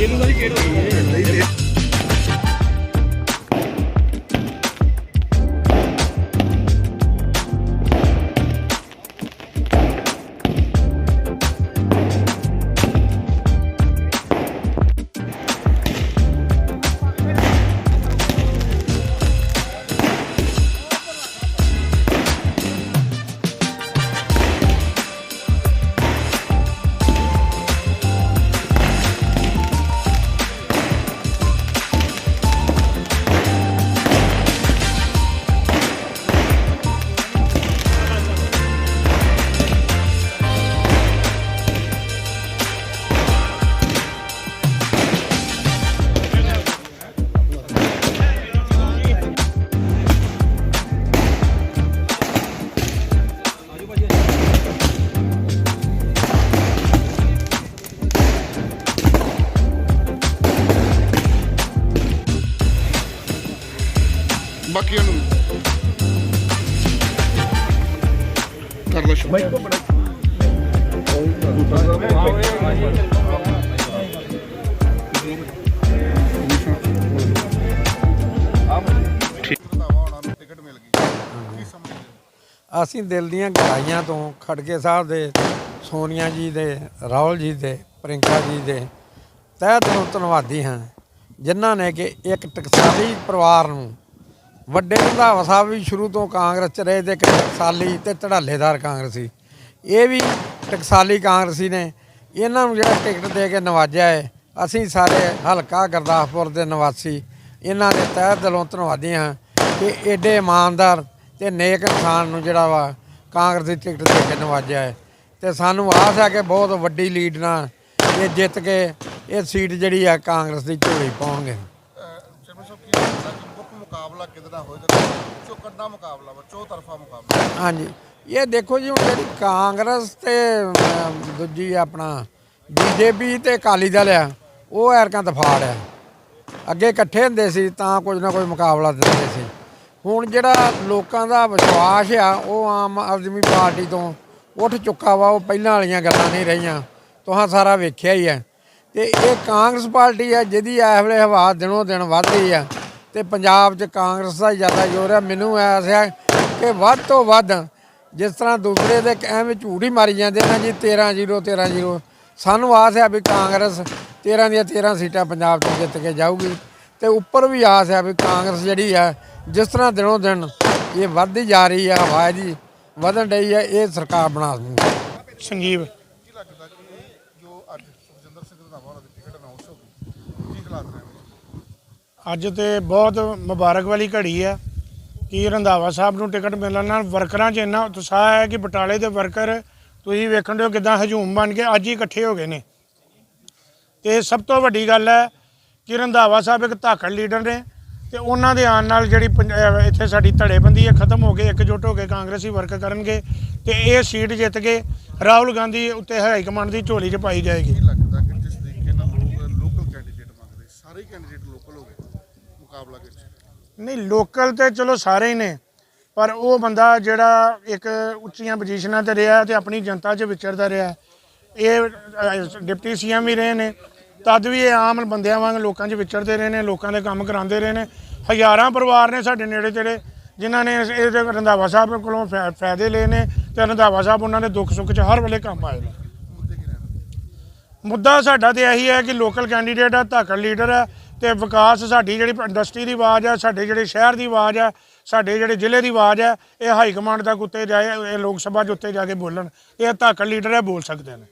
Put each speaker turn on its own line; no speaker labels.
ਇਹਨੂੰ ਤਾਂ ਕਿਹੜਾ
ਬਾਕੀ ਨੂੰ ਕਰ ਲਓ ਸ਼ੁਰੂ। ਟਿਕਟ ਮਿਲ ਗਈ ਕੀ ਸਮਝਦੇ
ਅਸੀਂ ਦਿਲ ਦੀਆਂ ਗਹਿਰਾਈਆਂ ਤੋਂ ਖੜਗੇ ਸਾਹਿਬ ਦੇ, ਸੋਨੀਆ ਜੀ ਦੇ, ਰਾਹੁਲ ਜੀ ਦੇ, ਪ੍ਰਿੰਕਾ ਜੀ ਦੇ ਤਹਿ ਦਿਲੋਂ ਧੰਨਵਾਦੀ ਹਾਂ, ਜਿਨ੍ਹਾਂ ਨੇ ਕਿ ਇੱਕ ਟਕਸਾਲੀ ਪਰਿਵਾਰ ਨੂੰ ਵੱਡੇ ਰੰਧਾਵਾ ਸਾਹਿਬ ਵੀ ਸ਼ੁਰੂ ਤੋਂ ਕਾਂਗਰਸ ਚ ਰਹੇ ਤੇ ਇੱਕ ਟਕਸਾਲੀ ਤੇ ਧੜਾਲੇਦਾਰ ਕਾਂਗਰਸੀ ਇਹ ਵੀ ਟਕਸਾਲੀ ਕਾਂਗਰਸੀ ਨੇ। ਇਹਨਾਂ ਨੂੰ ਜਿਹੜਾ ਟਿਕਟ ਦੇ ਕੇ ਨਵਾਜਿਆ ਹੈ, ਅਸੀਂ ਸਾਰੇ ਹਲਕਾ ਗੁਰਦਾਸਪੁਰ ਦੇ ਨਿਵਾਸੀ ਇਹਨਾਂ ਦੇ ਤਹਿ ਦਿਲੋਂ ਧੰਨਵਾਦੀ ਹਾਂ ਕਿ ਏਡੇ ਇਮਾਨਦਾਰ ਤੇ ਨੇਕ ਇਨਸਾਨ ਨੂੰ ਜਿਹੜਾ ਵਾ ਕਾਂਗਰਸ ਦੀ ਟਿਕਟ ਦੇ ਕੇ ਨਵਾਜਿਆ ਹੈ। ਤੇ ਸਾਨੂੰ ਆਸ ਹੈ ਕਿ ਬਹੁਤ ਵੱਡੀ ਲੀਡ ਨਾਲ ਇਹ ਜਿੱਤ ਕੇ ਇਹ ਸੀਟ ਜਿਹੜੀ ਆ ਕਾਂਗਰਸ ਦੀ ਝੋਲੀ ਪਾਉਣਗੇ
ਅਹ ਚਰਮਨ ਸਾਹਿਬ ਕੀ ਲੱਗਦਾ ਕਿ ਮੁੱਖ ਮੁਕਾਬਲਾ ਕਿਹਦੇ ਨਾਲ ਹੋਏਗਾ ਚੌਕੱਡਾ ਮੁਕਾਬਲਾ ਵਾ ਚੌ ਮੁਕਾਬਲਾ।
ਹਾਂਜੀ। ਇਹ ਦੇਖੋ ਜੀ ਹੁਣ ਜਿਹੜੀ ਕਾਂਗਰਸ ਤੇ ਅਮ, ਦੂਜੀ ਆਪਣਾ ਬੀਜੇਪੀ ਤੇ ਅਕਾਲੀ ਦਲ ਆ ਉਹ ਐਰਕਾਂ ਤਫਾੜ ਆ। ਅੱਗੇ ਇਕੱਠੇ ਹੁੰਦੇ ਸੀ ਤਾਂ ਕੁਝ ਨਾ ਕੋਈ ਮੁਕਾਬਲਾ ਦਿੰਦੇ ਸੀ। ਹੁਣ ਜਿਹੜਾ ਲੋਕਾਂ ਦਾ ਵਿਸ਼ਵਾਸ ਆ ਉਹ ਆਮ ਆਦਮੀ ਪਾਰਟੀ ਤੋਂ ਉੱਠ ਚੁੱਕਾ ਵਾ ਉਹ ਪਹਿਲਾਂ ਵਾਲੀਆਂ ਗੱਲਾਂ ਨਹੀਂ ਰਹੀਆਂ। ਤੁਹਾਂ ਸਾਰਾ ਵੇਖਿਆ ਹੀ ਆ। ਤੇ ਇਹ ਕਾਂਗਰਸ ਪਾਰਟੀ ਆ ਜਿਹਦੀ ਇਸ ਵੇਲੇ ਹਵਾ ਦਿਨੋਂ ਦਿਨ ਵੱਧ ਰਹੀ ਆ। ਤੇ ਪੰਜਾਬ 'ਚ ਕਾਂਗਰਸ ਦਾ ਹੀ ਜ਼ਿਆਦਾ ਜ਼ੋਰ ਆ ਮੈਨੂੰ ਐਸ ਹੈ ਕਿ ਵੱਧ ਤੋਂ ਵੱਧ ਜਿਸ ਤਰ੍ਹਾਂ ਦੂਸਰੇ ਦੇ ਐਵੇਂ ਝੂਠ ਹੀ ਮਾਰੀ ਜਾਂਦੇ ਨੇ ਜੀ 13 0 13 0 ਸਾਨੂੰ ਆਸ ਹੈ ਵੀ ਕਾਂਗਰਸ 13 ਦੀਆਂ 13 ਸੀਟਾਂ ਪੰਜਾਬ 'ਚ ਜਿੱਤ ਕੇ ਜਾਊਗੀ। ਤੇ ਉੱਪਰ ਵੀ ਆਸ ਹੈ ਵੀ ਕਾਂਗਰਸ ਜਿਹੜੀ ਆ ਜਿਸ ਤਰ੍ਹਾਂ ਦਿਨੋਂ ਦਿਨ ਇਹ ਵੱਧਦੀ ਜਾ ਰਹੀ ਹੈ, ਹਵਾ ਦੀ ਵਧਣ ਰਹੀ ਹੈ, ਇਹ ਸਰਕਾਰ ਬਣਾ ਦੂਗੀ
ਸੰਜੀਵ
ਕੀ ਲੱਗਦਾ ਕਿ ਜੋ ਅੱਜ ਸੁਖਜਿੰਦਰ ਸਿੰਘ ਰੰਧਾਵਾ ਉਹਨਾਂ ਦੀ ਟਿਕਟ ਅਨਾਉਂਸ ਹੋ ਗਈ ਕੀ ਹਾਲਾਤ ਰਹਿਣਗੇ
ਅੱਜ ਤੇ ਬਹੁਤ ਮੁਬਾਰਕ ਵਾਲੀ ਘੜੀ ਹੈ ਕਿ ਰੰਧਾਵਾ ਸਾਹਿਬ ਨੂੰ ਟਿਕਟ ਮਿਲਣ ਨਾਲ ਵਰਕਰਾਂ 'ਚ ਇੰਨਾ ਉਤਸ਼ਾਹ ਹੈ ਕਿ ਬਟਾਲੇ ਦੇ ਵਰਕਰ ਤੁਸੀਂ ਵੇਖਣ ਦਿਓ ਕਿਦਾਂ ਹਜੂਮ ਬਣ ਕੇ ਅੱਜ ਹੀ ਇਕੱਠੇ ਹੋ ਗਏ ਨੇ। ਤੇ ਸਭ ਤੋਂ ਵੱਡੀ ਗੱਲ ਹੈ ਕਿ ਰੰਧਾਵਾ ਸਾਹਿਬ ਇੱਕ ਧਾਕੜ ਲੀਡਰ ਨੇ ਤੇ ਉਹਨਾਂ ਦੇ ਆਉਣ ਨਾਲ ਜਿਹੜੀ ਪੰਜ- ਇੱਥੇ ਸਾਡੀ ਧੜੇਬੰਦੀ ਹੈ, ਖਤਮ ਹੋ ਕੇ ਇਕਜੁੱਟ ਹੋ ਕੇ ਕਾਂਗਰਸੀ ਵਰਕ ਕਰਨਗੇ ਤੇ ਇਹ ਸੀਟ ਜਿੱਤ ਕੇ ਰਾਹੁਲ ਗਾਂਧੀ ਉੱਤੇ ਹਾਈ ਕਮਾਂਡ ਦੀ ਝੋਲੀ 'ਚ ਪਾਈ ਜਾਏਗੀ।
ਲੱਗਦਾ ਕਿ ਜਿਸ ਤਰੀਕੇ ਨਾਲ ਲੋਕ ਲੋਕਲ ਕੈਂਡੀਡੇਟ ਮੰਗਦੇ, ਸਾਰੇ ਕੈਂਡੀਡੇਟ ਲੋਕਲ ਹੋ ਗਏ? ਮੁਕਾਬਲਾ ਕਿਸ
ਨਹੀਂ ਲੋਕਲ ਤੇ ਚਲੋ ਸਾਰੇ ਹੀ ਨੇ ਪਰ ਉਹ ਬੰਦਾ ਜਿਹੜਾ ਇੱਕ ਉੱਚੀਆਂ ਪੋਜੀਸ਼ਨਾਂ ਤੇ ਰਿਹਾ ਤੇ ਆਪਣੀ ਜਨਤਾ 'ਚ ਵਿਚਰਦਾ ਰਿਹਾ ਇਹ ਡਿਪਟੀ ਸੀਐਮ ਵੀ ਰਹੇ ਨੇ ਤਦ ਵੀ ਇਹ ਆਮ ਬੰਦਿਆਂ ਵਾਂਗ ਲੋਕਾਂ 'ਚ ਵਿਚਰਦੇ ਰਹੇ ਨੇ ਲੋਕਾਂ ਦੇ ਕੰਮ ਕਰਾਉਂਦੇ ਰਹੇ ਨੇ। ਹਜ਼ਾਰਾਂ ਪਰਿਵਾਰ ਨੇ ਸਾਡੇ ਨੇੜੇ ਤੇੜੇ ਜਿਨ੍ਹਾਂ ਨੇ ਇਹਦੇ ਰੰਧਾਵਾ ਸਾਹਿਬ ਕੋਲੋਂ ਫਾਇਦੇ ਲਏ ਨੇ ਤੇ ਰੰਧਾਵਾ ਸਾਹਿਬ ਉਹਨਾਂ ਦੇ ਦੁੱਖ ਸੁੱਖ 'ਚ ਹਰ ਵੇਲੇ ਕੰਮ ਆਏ ਨੇ। ਮੁੱਦਾ ਸਾਡਾ ਤੇ ਇਹੀ ਹੈ ਕਿ ਲੋਕਲ ਕੈਂਡੀਡੇਟ ਆ ਧਾਕੜ ਲੀਡਰ ਹੈ ਤੇ ਵਿਕਾਸ ਸਾਡੀ ਜਿਹੜੀ ਇੰਡਸਟਰੀ ਦੀ ਆਵਾਜ਼ ਹੈ ਸਾਡੇ ਜਿਹੜੇ ਸ਼ਹਿਰ ਦੀ ਆਵਾਜ਼ ਹੈ ਸਾਡੇ ਜਿਹੜੇ ਜ਼ਿਲ੍ਹੇ ਦੀ ਆਵਾਜ਼ ਹੈ ਇਹ ਹਾਈ ਕਮਾਂਡ ਤੱਕ ਉੱਤੇ ਜਾਏ, ਇਹ ਲੋਕ ਸਭਾ 'ਚ ਉੱਤੇ ਜਾ ਕੇ ਬੋਲਣ। ਇਹ ਧਾਕੜ ਲੀਡਰ ਹੈ ਬੋਲ ਸਕਦੇ ਨੇ।